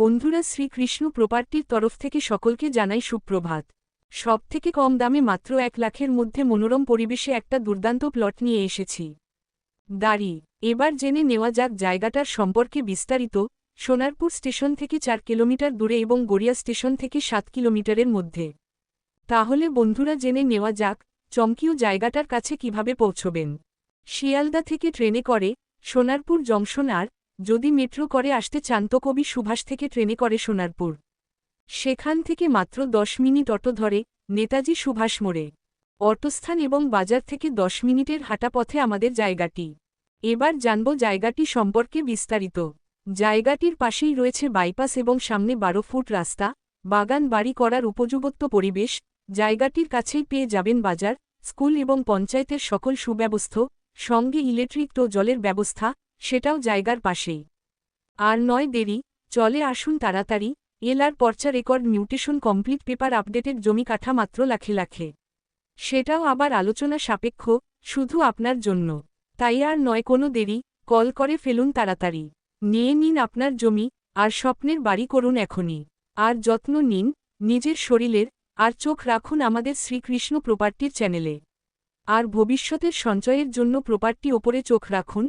বন্ধুরা শ্রীকৃষ্ণ প্রপার্টির তরফ থেকে সকলকে জানাই সুপ্রভাত। সব থেকে কম দামে মাত্র এক লাখের মধ্যে মনোরম পরিবেশে একটা দুর্দান্ত প্লট নিয়ে এসেছি। দাঁড়ি, এবার জেনে নেওয়া যাক জায়গাটার সম্পর্কে বিস্তারিত। সোনারপুর স্টেশন থেকে চার কিলোমিটার দূরে এবং গড়িয়া স্টেশন থেকে সাত কিলোমিটারের মধ্যে। তাহলে বন্ধুরা জেনে নেওয়া যাক, চমকিও জায়গাটার কাছে কীভাবে পৌঁছবেন। শিয়ালদা থেকে ট্রেনে করে সোনারপুর জংশন আর যদি মেট্রো করে আসতে চান তো কবি সুভাষ থেকে ট্রেনে করে সোনারপুর। সেখান থেকে মাত্র দশ মিনিট অটো ধরে, নেতাজি সুভাষ মোড়ে। অটোস্থান এবং বাজার থেকে দশ মিনিটের হাঁটা পথে আমাদের জায়গাটি। এবার জানব জায়গাটি সম্পর্কে বিস্তারিত। জায়গাটির পাশেই রয়েছে বাইপাস এবং সামনে বারো ফুট রাস্তা, বাগান বাড়ি করার উপযুক্ত পরিবেশ, জায়গাটির কাছেই পেয়ে যাবেন বাজার, স্কুল এবং পঞ্চায়েতের সকল সুব্যবস্থ, সঙ্গে ইলেকট্রিক ও জলের ব্যবস্থা সেটাও জায়গার পাশেই। আর নয় দেরি, চলে আসুন তাড়াতাড়ি, এলআর পর্চা রেকর্ড মিউটেশন কমপ্লিট পেপার আপডেটের জমি কাঠা মাত্র লাখে লাখে। সেটাও আবার আলোচনা সাপেক্ষ, শুধু আপনার জন্য। তাই আর নয়, কোনো দেরি, কল করে ফেলুন তাড়াতাড়ি। নিয়ে নিন আপনার জমি, আর স্বপ্নের বাড়ি করুন এখনই। আর যত্ন নিন, নিজের শরীরের, আর চোখ রাখুন আমাদের শ্রীকৃষ্ণ প্রপার্টির চ্যানেলে। আর ভবিষ্যতের সঞ্চয়ের জন্য প্রপার্টি ওপরে চোখ রাখুন